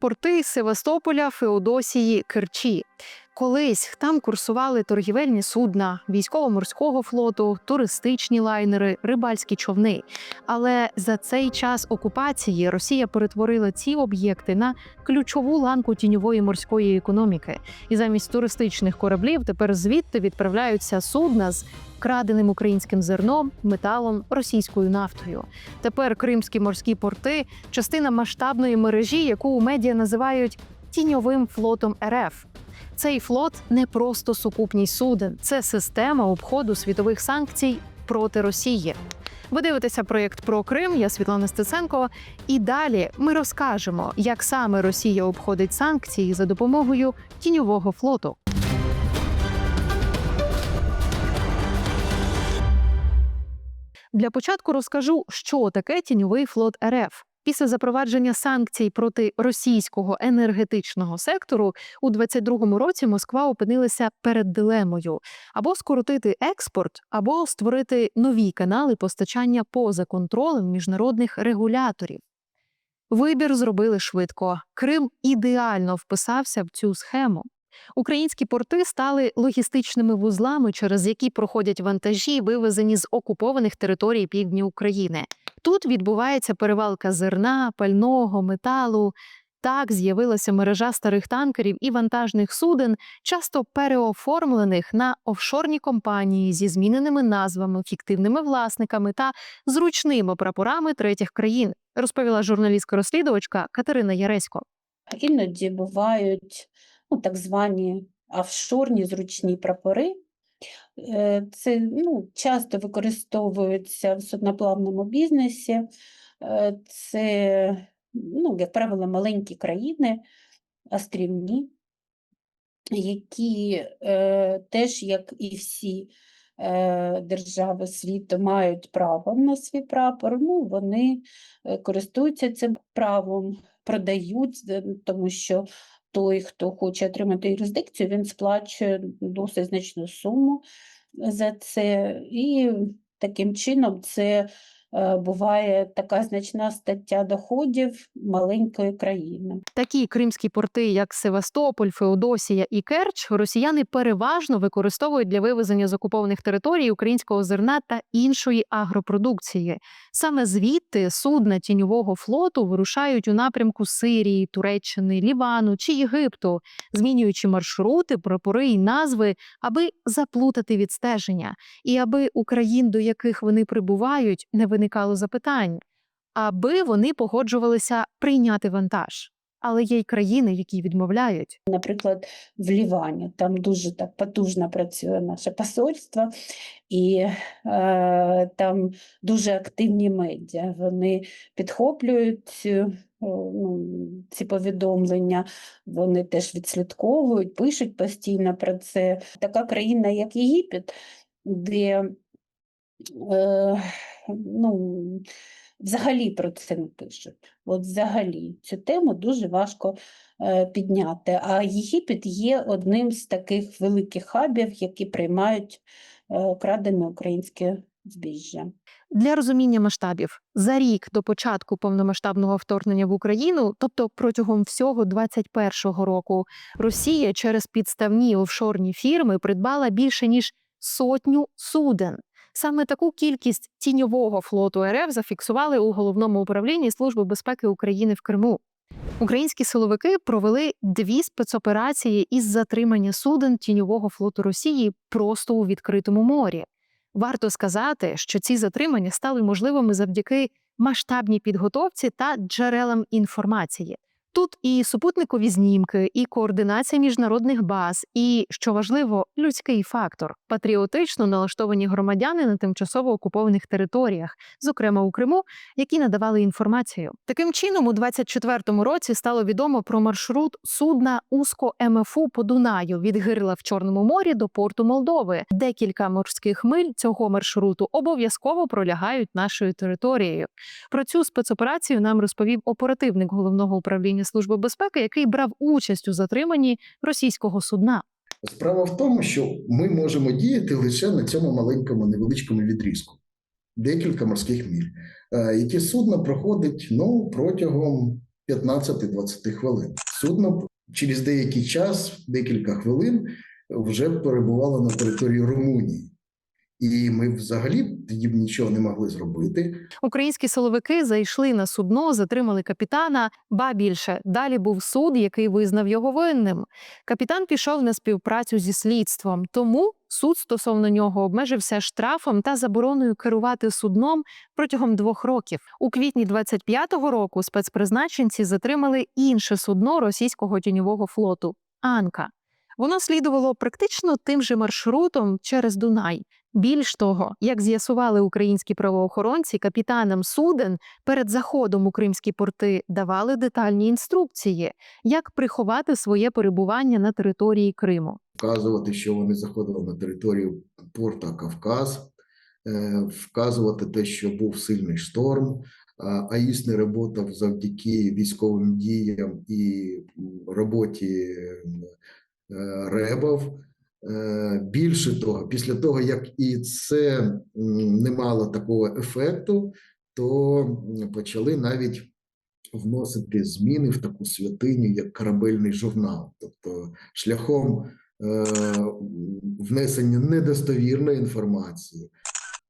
порти Севастополя, Феодосії, Керчі. Колись там курсували торгівельні судна, військово-морського флоту, туристичні лайнери, рибальські човни. Але за цей час окупації Росія перетворила ці об'єкти на ключову ланку тіньової морської економіки. І замість туристичних кораблів тепер звідти відправляються судна з краденим українським зерном, металом, російською нафтою. Тепер кримські морські порти частина масштабної мережі, яку у медіа називають тіньовим флотом РФ. Цей флот не просто сукупність суден, це система обходу світових санкцій проти Росії. Ви дивитеся проєкт про Крим. Я Світлана Стеценко. І далі ми розкажемо, як саме Росія обходить санкції за допомогою тіньового флоту. Для початку розкажу, що таке тіньовий флот РФ. Після запровадження санкцій проти російського енергетичного сектору у 22-му році Москва опинилася перед дилемою або скоротити експорт, або створити нові канали постачання поза контролем міжнародних регуляторів. Вибір зробили швидко. Крим ідеально вписався в цю схему. Українські порти стали логістичними вузлами, через які проходять вантажі, вивезені з окупованих територій півдня України. Тут відбувається перевалка зерна, пального, металу. Так з'явилася мережа старих танкерів і вантажних суден, часто переоформлених на офшорні компанії зі зміненими назвами, фіктивними власниками та зручними прапорами третіх країн, розповіла журналістка-розслідувачка Катерина Яресько. Іноді бувають ну, так звані офшорні зручні прапори. Е, Це ну, часто використовується в судноплавному бізнесі. Е, Це, ну, як правило, маленькі країни, острівні, які е, теж, як і всі держави світу, мають право на свій прапор. Ну, вони користуються цим правом, продають, тому що той, хто хоче отримати юрисдикцію, він сплачує досить значну суму за це. І таким чином це буває така значна стаття доходів маленької країни. Такі кримські порти, як Севастополь, Феодосія і Керч, росіяни переважно використовують для вивезення з окупованих територій українського зерна та іншої агропродукції. Саме звідти судна тіньового флоту вирушають у напрямку Сирії, Туреччини, Лівану чи Єгипту, змінюючи маршрути, прапори і назви, аби заплутати відстеження, і аби у країн, до яких вони прибувають, не виникало запитань, аби вони погоджувалися прийняти вантаж. Але є й країни, які відмовляють. Наприклад, в Лівані там дуже так потужно працює наше посольство, і е, там дуже активні медіа. Вони підхоплюють цю, ну, ці повідомлення, вони теж відслідковують, пишуть постійно про це. Така країна, як Єгипет, де е, ну, взагалі про це не пишуть. От взагалі цю тему дуже важко е, підняти. А Єгипет є одним з таких великих хабів, які приймають е, крадене українське збіжжя. Для розуміння масштабів за рік до початку повномасштабного вторгнення в Україну, тобто протягом всього 21-го року, Росія через підставні офшорні фірми придбала більше ніж сотню суден. Саме таку кількість тіньового флоту РФ зафіксували у головному управлінні Служби безпеки України в Криму. Українські силовики провели дві спецоперації із затримання суден тіньового флоту Росії просто у відкритому морі. Варто сказати, що ці затримання стали можливими завдяки масштабній підготовці та джерелам інформації. Тут і супутникові знімки, і координація міжнародних баз, і що важливо, людський фактор, патріотично налаштовані громадяни на тимчасово окупованих територіях, зокрема у Криму, які надавали інформацію. Таким чином, у 24-му році стало відомо про маршрут судна Уско МФУ по Дунаю від Гирла в Чорному морі до порту Молдови. Декілька морських миль цього маршруту обов'язково пролягають нашою територією. Про цю спецоперацію нам розповів оперативник головного управління Служби безпеки, який брав участь у затриманні російського судна. Справа в тому, що ми можемо діяти лише на цьому маленькому невеличкому відрізку, декілька морських міль. Е, І ті судна проходять ну, протягом 15-20 хвилин. Судно через деякий час, декілька хвилин, вже перебувало на території Румунії. І ми взагалі б нічого не могли зробити. Українські силовики зайшли на судно, затримали капітана. Ба більше далі був суд, який визнав його винним. Капітан пішов на співпрацю зі слідством, тому суд стосовно нього обмежився штрафом та забороною керувати судном протягом двох років. У квітні 25-го року спецпризначенці затримали інше судно російського тіньового флоту Анка. Воно слідувало практично тим же маршрутом через Дунай. Більш того, як з'ясували українські правоохоронці, капітанам суден перед заходом у кримські порти давали детальні інструкції, як приховати своє перебування на території Криму. вказувати, що вони заходили на територію порта Кавказ, е, вказувати те, що був сильний шторм, АІС не роботав завдяки військовим діям і роботі е, ребів. Е, Більше того, після того, як і це не мало такого ефекту, то почали навіть вносити зміни в таку святиню, як корабельний журнал, тобто шляхом е, внесення недостовірної інформації,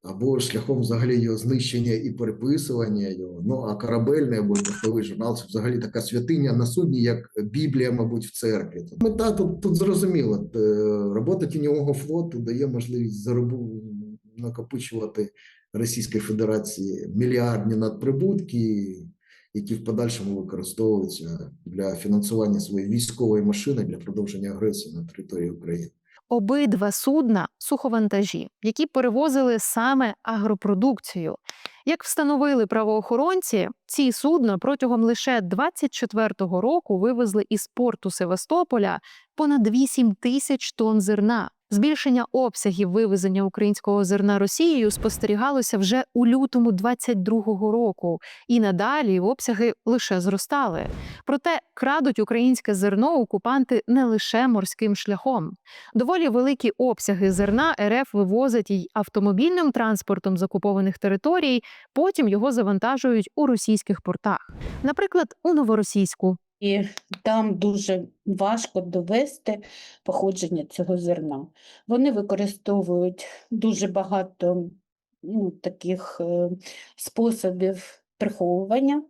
або шляхом взагалі його знищення і переписування його. Ну а корабельний або бортовий журнал це взагалі така святиня на судні, як Біблія, мабуть, в церкві. Мета тут, тут зрозуміла. Е, Робота тіньового флоту дає можливість заробу накопичувати Російській Федерації мільярдні надприбутки, які в подальшому використовуються для фінансування своєї військової машини для продовження агресії на території України. Обидва судна суховантажі, які перевозили саме агропродукцію. Як встановили правоохоронці, ці судна протягом лише 24-го року вивезли із порту Севастополя понад 8 тисяч тонн зерна. Збільшення обсягів вивезення українського зерна Росією спостерігалося вже у лютому 22-го року, і надалі обсяги лише зростали. Проте крадуть українське зерно окупанти не лише морським шляхом. Доволі великі обсяги зерна РФ вивозять й автомобільним транспортом з окупованих територій, потім його завантажують у російських портах, наприклад, у новоросійську. І там дуже важко довести походження цього зерна. Вони використовують дуже багато ну, таких е, способів приховування.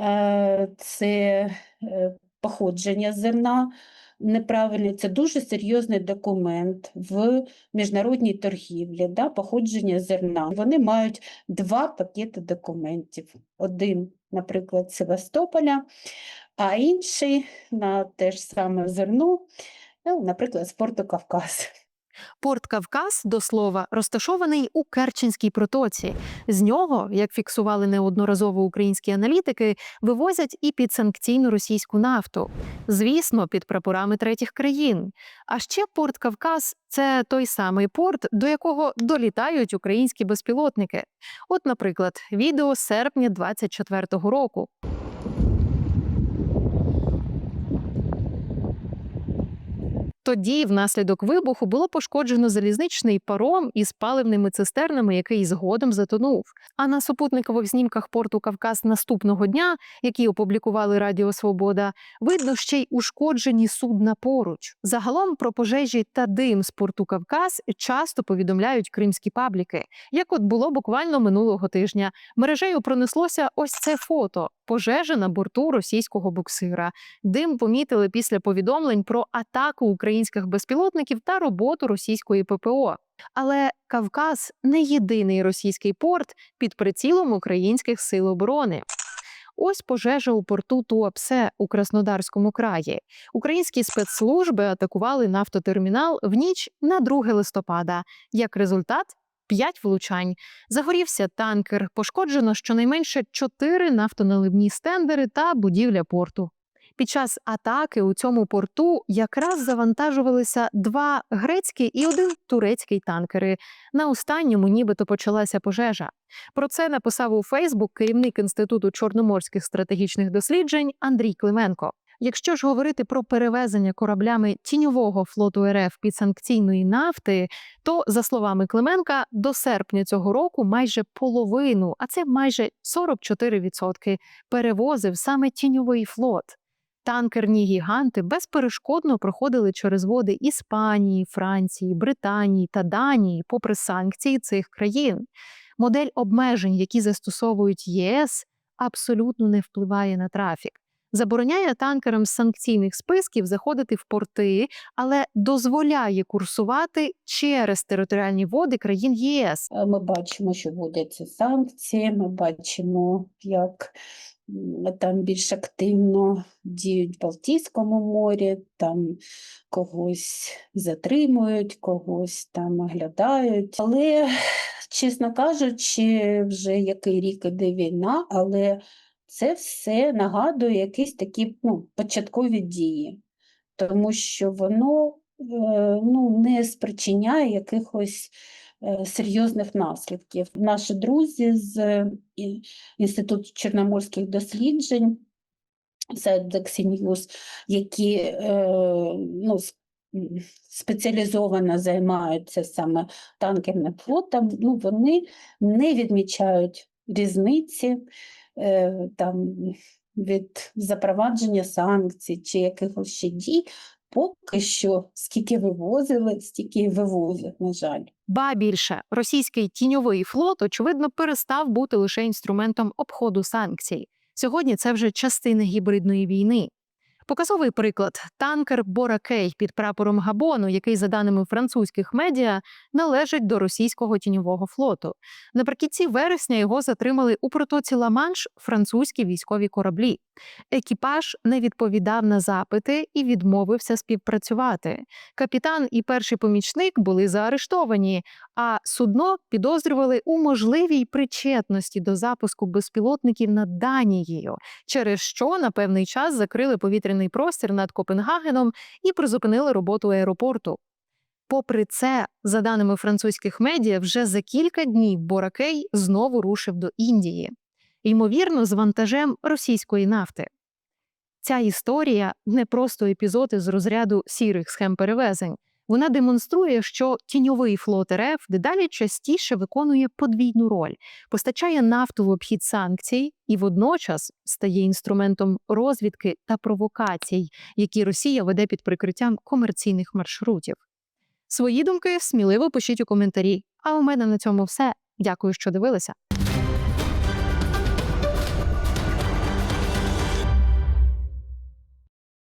Е, Це е, походження зерна неправильне, це дуже серйозний документ в міжнародній торгівлі, да, походження зерна. Вони мають два пакети документів. Один, наприклад, Севастополя, а інший на те ж саме зерно, ну, наприклад, з порту Кавказ. Порт Кавказ, до слова, розташований у Керченській протоці. З нього, як фіксували неодноразово українські аналітики, вивозять і підсанкційну російську нафту. Звісно, під прапорами третіх країн. А ще порт Кавказ це той самий порт, до якого долітають українські безпілотники. От, наприклад, відео серпня 24-го року. Тоді, внаслідок вибуху, було пошкоджено залізничний паром із паливними цистернами, який згодом затонув. А на супутникових знімках порту Кавказ наступного дня, які опублікували Радіо Свобода, видно ще й ушкоджені судна поруч. Загалом про пожежі та дим з порту Кавказ часто повідомляють кримські пабліки. Як от було буквально минулого тижня. Мережею пронеслося ось це фото. Пожежа на борту російського буксира. Дим помітили після повідомлень про атаку українських безпілотників та роботу російської ППО. Але Кавказ не єдиний російський порт під прицілом українських сил оборони. Ось пожежа у порту Туапсе у Краснодарському краї. Українські спецслужби атакували нафтотермінал в ніч на 2 листопада. Як результат, п'ять влучань. Загорівся танкер, пошкоджено щонайменше чотири нафтоналивні стендери та будівля порту. Під час атаки у цьому порту якраз завантажувалися два грецькі і один турецький танкери. На останньому нібито почалася пожежа. Про це написав у Фейсбук керівник інституту чорноморських стратегічних досліджень Андрій Клименко. Якщо ж говорити про перевезення кораблями тіньового флоту РФ підсанкційної нафти, то за словами Клименка, до серпня цього року майже половину, а це майже 44%, перевозив саме тіньовий флот. Танкерні гіганти безперешкодно проходили через води Іспанії, Франції, Британії та Данії, попри санкції цих країн. Модель обмежень, які застосовують ЄС, абсолютно не впливає на трафік. Забороняє танкерам з санкційних списків заходити в порти, але дозволяє курсувати через територіальні води країн ЄС. Е, Ми бачимо, що вводяться санкції, ми бачимо, як там більш активно діють в Балтійському морі, там когось затримують, когось там оглядають. Але, чесно кажучи, вже який рік іде війна, але це все нагадує якісь такі ну, початкові дії, тому що воно е, ну, не спричиняє якихось серйозних наслідків. Наші друзі з е, Інституту чорноморських досліджень, News, які е, ну, спеціалізовано займаються саме танкерним флотом, ну, вони не відмічають різниці е, там, від запровадження санкцій чи якихось ще дій. Поки що, скільки вивозили, стільки вивозять, на жаль. Ба більше, російський тіньовий флот, очевидно, перестав бути лише інструментом обходу санкцій. Сьогодні це вже частина гібридної війни. Показовий приклад танкер Боракей під прапором Габону, який, за даними французьких медіа, належить до російського тіньового флоту. Наприкінці вересня його затримали у протоці Ла-Манш французькі військові кораблі. Екіпаж не відповідав на запити і відмовився співпрацювати. Капітан і перший помічник були заарештовані, а судно підозрювали у можливій причетності до запуску безпілотників над Данією, через що на певний час закрили повітряний простір над Копенгагеном і призупинили роботу аеропорту. Попри це, за даними французьких медіа, вже за кілька днів Боракей знову рушив до Індії, ймовірно, з вантажем російської нафти. Ця історія не просто епізод із розряду сірих схем перевезень. Вона демонструє, що тіньовий флот РФ дедалі частіше виконує подвійну роль, постачає нафту в обхід санкцій і водночас стає інструментом розвідки та провокацій, які Росія веде під прикриттям комерційних маршрутів. Свої думки сміливо пишіть у коментарі. А у мене на цьому все. Дякую, що дивилися.